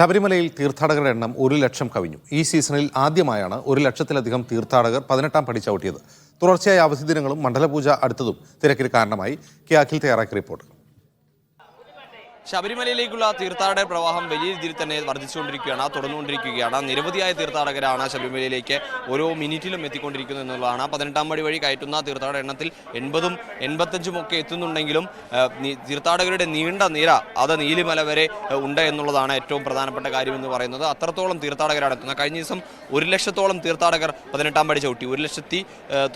ശബരിമലയിൽ തീർത്ഥാടകരുടെ എണ്ണം ഒരു ലക്ഷം കവിഞ്ഞു. ഈ സീസണിൽ ആദ്യമായാണ് ഒരു ലക്ഷത്തിലധികം തീർത്ഥാടകർ പതിനെട്ടാം പടി ചവിട്ടിയത്. തുടർച്ചയായ അവധി ദിനങ്ങളും മണ്ഡലപൂജ അടുത്തതും തിരക്കിന് കാരണമായി. കെ അഖിൽ തയ്യാറാക്കിയ റിപ്പോർട്ട്. ശബരിമലയിലേക്കുള്ള തീർത്ഥാടക പ്രവാഹം വലിയ രീതിയിൽ തന്നെ വർദ്ധിച്ചുകൊണ്ടിരിക്കുകയാണ് തുടർന്നുകൊണ്ടിരിക്കുകയാണ്. നിരവധിയായ തീർത്ഥാടകരാണ് ശബരിമലയിലേക്ക് ഓരോ മിനിറ്റിലും എത്തിക്കൊണ്ടിരിക്കുന്നത് എന്നുള്ളതാണ്. പതിനെട്ടാം പടി വഴി കയറ്റുന്ന തീർത്ഥാടക എണ്ണത്തിൽ എൺപതും എൺപത്തഞ്ചും ഒക്കെ എത്തുന്നുണ്ടെങ്കിലും തീർത്ഥാടകരുടെ നീണ്ട നിര അത് നീലിമല വരെ ഉണ്ട് എന്നുള്ളതാണ് ഏറ്റവും പ്രധാനപ്പെട്ട കാര്യം എന്ന് പറയുന്നത്. അത്രത്തോളം തീർത്ഥാടകരാണ് എത്തുന്നത്. കഴിഞ്ഞ ദിവസം ഒരു ലക്ഷത്തോളം തീർത്ഥാടകർ പതിനെട്ടാം പടി ചവിട്ടി. ഒരു ലക്ഷത്തി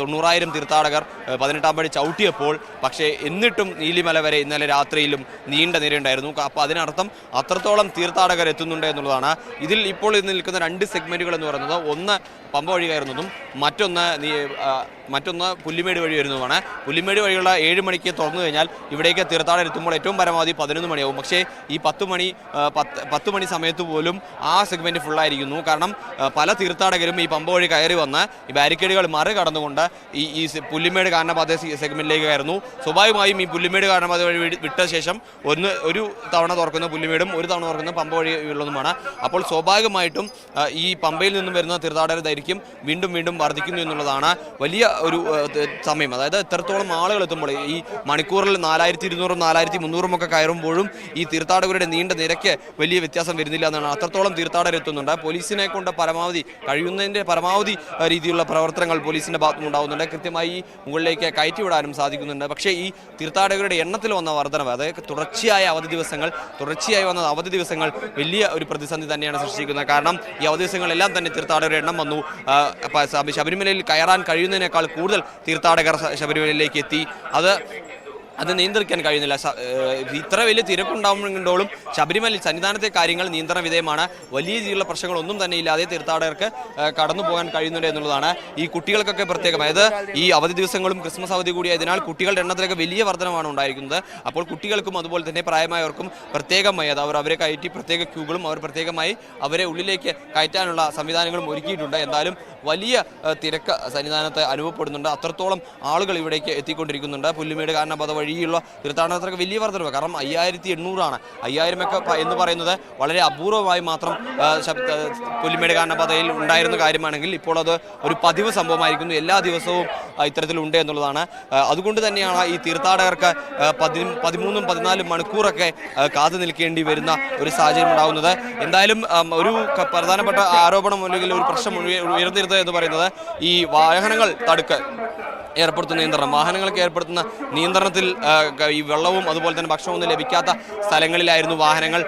തൊണ്ണൂറായിരം തീർത്ഥാടകർ പതിനെട്ടാം പടി ചവിട്ടിയപ്പോൾ പക്ഷേ എന്നിട്ടും നീലിമല വരെ ഇന്നലെ രാത്രിയിലും നീണ്ട നിരയുണ്ടായിരുന്നു. അപ്പോൾ അതിനർത്ഥം അത്രത്തോളം തീർത്ഥാടകർ എത്തുന്നുണ്ട് എന്നുള്ളതാണ്. ഇതിൽ ഇപ്പോൾ ഇന്ന് നിൽക്കുന്ന രണ്ട് സെഗ്മെന്റുകൾ എന്ന് പറയുന്നത് ഒന്ന് പമ്പ വഴി കയറുന്നതും മറ്റൊന്ന് മറ്റൊന്ന് പുല്ലിമേട് വഴി വരുന്നതുമാണ് പുല്ലിമേട് വഴിയുള്ള ഏഴ് മണിക്ക് തുറന്നു കഴിഞ്ഞാൽ ഇവിടേക്ക് തീർത്ഥാടനം എത്തുമ്പോൾ ഏറ്റവും പരമാവധി പതിനൊന്ന് മണിയാവും. പക്ഷേ ഈ പത്ത് മണി പത്ത് പത്ത് മണി സമയത്ത് പോലും ആ സെഗ്മെന്റ് ഫുള്ളായിരിക്കുന്നു കാരണം പല തീർത്ഥാടകരും ഈ പമ്പ വഴി കയറി വന്ന് ഈ ബാരിക്കേഡുകൾ മറികടന്നുകൊണ്ട് ഈ ഈ പുല്ലിമേട് കാരണപാത സെഗ്മെന്റിലേക്ക് കയറുന്നു. സ്വാഭാവികമായും ഈ പുല്ലിമേട് കാരണപാത വഴി വിട്ട ശേഷം ഒന്ന് ഒരു തവണ തുറക്കുന്ന പുല്ലിമേടും ഒരു തവണ തുറക്കുന്ന പമ്പ വഴി ഉള്ളതുമാണ്. അപ്പോൾ സ്വാഭാവികമായിട്ടും ഈ പമ്പയിൽ നിന്നും വരുന്ന തീർത്ഥാടകർ ദൈർഘ്യം വീണ്ടും വീണ്ടും വർദ്ധിക്കുന്നു എന്നുള്ളതാണ് വലിയ ഒരു സമയം. അതായത് എത്രത്തോളം ആളുകൾ എത്തുമ്പോൾ ഈ മണിക്കൂറിൽ നാലായിരത്തി ഇരുന്നൂറും നാലായിരത്തി മുന്നൂറും ഒക്കെ കയറുമ്പോഴും ഈ തീർത്ഥാടകരുടെ നീണ്ട നിരക്ക് വലിയ വ്യത്യാസം വരുന്നില്ല എന്നാണ്. അത്രത്തോളം തീർത്ഥാടകർ എത്തുന്നുണ്ട്. പോലീസിനെ കൊണ്ട് പരമാവധി കഴിയുന്നതിന്റെ പരമാവധി രീതിയിലുള്ള പ്രവർത്തനങ്ങൾ പോലീസിന്റെ ഭാഗത്തുനിന്ന് ഉണ്ടാകുന്നുണ്ട് കൃത്യമായി ഈ മുകളിലേക്ക് കയറ്റിവിടാനും സാധിക്കുന്നുണ്ട്. പക്ഷേ ഈ തീർത്ഥാടകരുടെ എണ്ണത്തിൽ വന്ന വർധനവ് അതായത് തുടർച്ചയായ അവധി ദിവസങ്ങൾ തുടർച്ചയായി വന്ന അവധി ദിവസങ്ങൾ വലിയ ഒരു പ്രതിസന്ധി തന്നെയാണ് സൃഷ്ടിക്കുന്നത് കാരണം ഈ അവധി ദിവസങ്ങളെല്ലാം തന്നെ തീർത്ഥാടകരുടെ എണ്ണം വന്നു. ശബരിമലയിൽ കയറാൻ കഴിയുന്നതിനേക്കാൾ കൂടുതൽ തീർത്ഥാടകർ ശബരിമലയിലേക്ക് എത്തി. അത് അത് നിയന്ത്രിക്കാൻ കഴിയുന്നില്ല. ഇത്ര വലിയ തിരക്കുണ്ടാകുമ്പോഴും ശബരിമല സന്നിധാനത്തെ കാര്യങ്ങൾ നിയന്ത്രണ വിധേയമാണ്. വലിയ രീതിയിലുള്ള പ്രശ്നങ്ങളൊന്നും തന്നെ ഇല്ലാതെ തീർത്ഥാടകർക്ക് കടന്നു പോകാൻ കഴിയുന്നുണ്ട് എന്നുള്ളതാണ് ഈ കുട്ടികൾക്കൊക്കെ പ്രത്യേകം അതായത് ഈ അവധി ദിവസങ്ങളും ക്രിസ്മസ് അവധി കൂടിയതിനാൽ കുട്ടികളുടെ എണ്ണത്തിലൊക്കെ വലിയ വർധനമാണ് ഉണ്ടായിരിക്കുന്നത്. അപ്പോൾ കുട്ടികൾക്കും അതുപോലെ തന്നെ പ്രായമായവർക്കും പ്രത്യേകമായി അത് അവർ അവരെ കയറ്റി പ്രത്യേക ക്യൂകളും അവർ പ്രത്യേകമായി അവരെ ഉള്ളിലേക്ക് കയറ്റാനുള്ള സംവിധാനങ്ങളും ഒരുക്കിയിട്ടുണ്ട്. എന്തായാലും വലിയ തിരക്ക് സന്നിധാനത്ത് അനുഭവപ്പെടുന്നുണ്ട്. അത്രത്തോളം ആളുകൾ ഇവിടേക്ക് എത്തിക്കൊണ്ടിരിക്കുന്നുണ്ട്. പുല്ലുമേട് കാരണപാത വഴിയുള്ള തീർത്ഥാടനത്തിനൊക്കെ വലിയ വർധനവ്. കാരണം അയ്യായിരത്തി എണ്ണൂറാണ് അയ്യായിരമൊക്കെ എന്ന് പറയുന്നത് വളരെ അപൂർവമായി മാത്രം പുല്ലുമേട് കാരണപാതയിൽ ഉണ്ടായിരുന്ന കാര്യമാണെങ്കിൽ ഇപ്പോൾ അത് ഒരു പതിവ് സംഭവമായിരിക്കുന്നു. എല്ലാ ദിവസവും ഇത്തരത്തിലുണ്ട് എന്നുള്ളതാണ്. അതുകൊണ്ട് തന്നെയാണ് ഈ തീർത്ഥാടകർക്ക് പതി പതിമൂന്നും പതിനാലും മണിക്കൂറൊക്കെ കാത്തു നിൽക്കേണ്ടി വരുന്ന ഒരു സാഹചര്യം ഉണ്ടാകുന്നത്. എന്തായാലും ഒരു പ്രധാനപ്പെട്ട ആരോപണം അല്ലെങ്കിൽ ഒരു പ്രശ്നം ഉയർ- ഉയർന്നിരുന്നത് എന്ന് പറയുന്നത് ഈ വാഹനങ്ങൾ തടുക്ക് ഏർപ്പെടുത്തുന്ന നിയന്ത്രണം. വാഹനങ്ങൾക്ക് ഏർപ്പെടുത്തുന്ന നിയന്ത്രണത്തിൽ ഈ വെള്ളവും അതുപോലെ തന്നെ ഭക്ഷണമൊന്നും ലഭിക്കാത്ത സ്ഥലങ്ങളിലായിരുന്നു വാഹനങ്ങൾ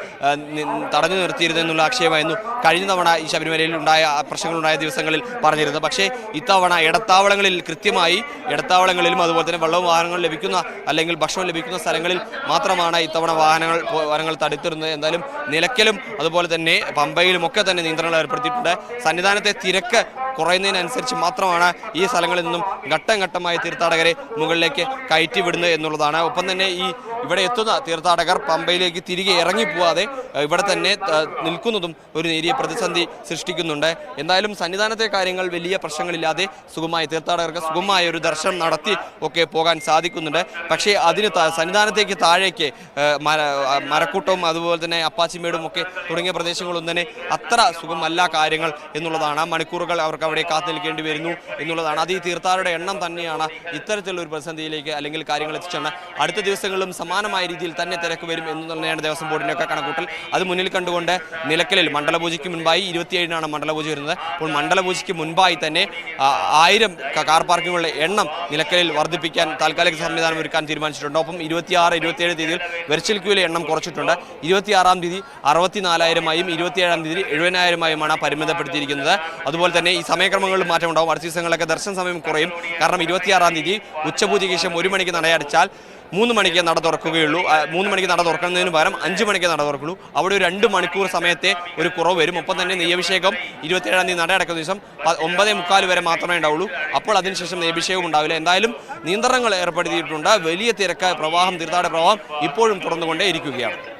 തടഞ്ഞു നിർത്തിയിരുന്നെന്നുള്ള ആക്ഷേപമായിരുന്നു കഴിഞ്ഞ തവണ ഈ ശബരിമലയിൽ ഉണ്ടായ പ്രശ്നങ്ങളുണ്ടായ ദിവസങ്ങളിൽ പറഞ്ഞിരുന്നത്. പക്ഷേ ഇത്തവണ ഇടത്താവളങ്ങളിൽ കൃത്യമായി ഇടത്താവളങ്ങളിലും അതുപോലെ തന്നെ വെള്ളവും വാഹനങ്ങൾ ലഭിക്കുന്ന അല്ലെങ്കിൽ ഭക്ഷണം ലഭിക്കുന്ന സ്ഥലങ്ങളിൽ മാത്രമാണ് ഇത്തവണ വാഹനങ്ങൾ വാഹനങ്ങൾ തടുത്തിരുന്നത്. എന്തായാലും നിലയ്ക്കലും അതുപോലെ തന്നെ പമ്പയിലും ഒക്കെ തന്നെ നിയന്ത്രണങ്ങൾ ഏർപ്പെടുത്തിയിട്ടുണ്ട്. സന്നിധാനത്തെ തിരക്ക് കുറയുന്നതിനനുസരിച്ച് മാത്രമാണ് ഈ സ്ഥലങ്ങളിൽ നിന്നും ഘട്ടം ഘട്ടമായി തീർത്ഥാടകരെ മുകളിലേക്ക് കയറ്റി വിടുന്നത് എന്നുള്ളതാണ്. ഒപ്പം തന്നെ ഈ ഇവിടെ എത്തുന്ന തീർത്ഥാടകർ പമ്പയിലേക്ക് തിരികെ ഇറങ്ങിപ്പോവാതെ ഇവിടെ തന്നെ നിൽക്കുന്നതും ഒരു നേരിയ പ്രതിസന്ധി സൃഷ്ടിക്കുന്നുണ്ട്. എന്തായാലും സന്നിധാനത്തെ കാര്യങ്ങൾ വലിയ പ്രശ്നങ്ങളില്ലാതെ സുഖമായി തീർത്ഥാടകർക്ക് സുഖമായ ഒരു ദർശനം നടത്തി ഒക്കെ പോകാൻ സാധിക്കുന്നുണ്ട്. പക്ഷേ അതിന് സന്നിധാനത്തേക്ക് താഴേക്ക് മരക്കൂട്ടവും അതുപോലെ തന്നെ അപ്പാച്ചിമേടും ഒക്കെ തുടങ്ങിയ പ്രദേശങ്ങളൊന്നും തന്നെ അത്ര സുഖമല്ല കാര്യങ്ങൾ എന്നുള്ളതാണ്. മണിക്കൂറുകൾ അവർക്ക് അവിടെ കാത്തു നിൽക്കേണ്ടി വരുന്നു എന്നുള്ളതാണ്. അത് ഈ തീർത്ഥാടകരുടെ എണ്ണം തന്നെയാണ് ഇത്തരത്തിലുള്ള ഒരു പ്രതിസന്ധിയിലേക്ക് അല്ലെങ്കിൽ കാര്യങ്ങൾ എത്തിച്ചാണ് അടുത്ത ദിവസങ്ങളിലും സമാനമായ രീതിയിൽ തന്നെ തിരക്ക് വരും എന്ന് തന്നെയാണ് ദേവസ്വം ബോർഡിന്റെയൊക്കെ കണക്കൂട്ടൽ അത് മുന്നിൽ കണ്ടുകൊണ്ട് നിലക്കലിൽ മണ്ഡലപൂജയ്ക്ക് മുൻപായി ഇരുപത്തിയേഴിനാണ് മണ്ഡലപൂജ വരുന്നത്. അപ്പോൾ മണ്ഡലപൂജയ്ക്ക് മുൻപായി തന്നെ ആയിരം കാർ പാർക്കിങ്ങുകളുടെ എണ്ണം നിലക്കലിൽ വർദ്ധിപ്പിക്കാൻ താൽക്കാലിക സംവിധാനം ഒരുക്കാൻ തീരുമാനിച്ചിട്ടുണ്ട്. ഒപ്പം ഇരുപത്തിയാറ് ഇരുപത്തിയേഴ് തീയതിയിൽ വെർച്വൽ ക്യൂവിലെ എണ്ണം കുറച്ചിട്ടുണ്ട്. ഇരുപത്തിയാറാം തീയതി അറുപത്തിനാലായിരമായും ഇരുപത്തിയേഴാം തീയതി എഴുപതിനായിരമായുമാണ് പരിമിതപ്പെടുത്തിയിരിക്കുന്നത്. അതുപോലെ തന്നെ ഈ സമയക്രമങ്ങളിൽ മാറ്റമുണ്ടാകും അടുത്ത ദിവസങ്ങളിലൊക്കെ ദർശന സമയം കുറയും. കാരണം ഇരുപത്തിയാറാം തീയതി ഉച്ചപൂജയ്ക്ക് ശേഷം ഒരു മണിക്ക് നടയടച്ചാൽ മൂന്ന് മണിക്ക് നട തുറക്കുകയുള്ളൂ. മൂന്ന് മണിക്ക് നട തുറക്കുന്നതിന് പകരം അഞ്ച് മണിക്ക് നട തുറക്കുള്ളൂ. അവിടെ ഒരു രണ്ട് മണിക്കൂർ സമയത്തെ ഒരു കുറവ് വരും. ഒപ്പം തന്നെ നെയ്യഭിഷേകം ഇരുപത്തിയേഴാം തീയതി നട അടക്കുന്ന ദിവസം ഒമ്പതേ മുക്കാൽ വരെ മാത്രമേ ഉണ്ടാവുള്ളൂ. അപ്പോൾ അതിനുശേഷം നെയ്യഭിഷേകം ഉണ്ടാവില്ല. എന്തായാലും നിയന്ത്രണങ്ങൾ ഏർപ്പെടുത്തിയിട്ടുണ്ട്. വലിയ തിരക്ക് പ്രവാഹം തീർത്ഥാടന പ്രവാഹം ഇപ്പോഴും തുറന്നുകൊണ്ടേ ഇരിക്കുകയാണ്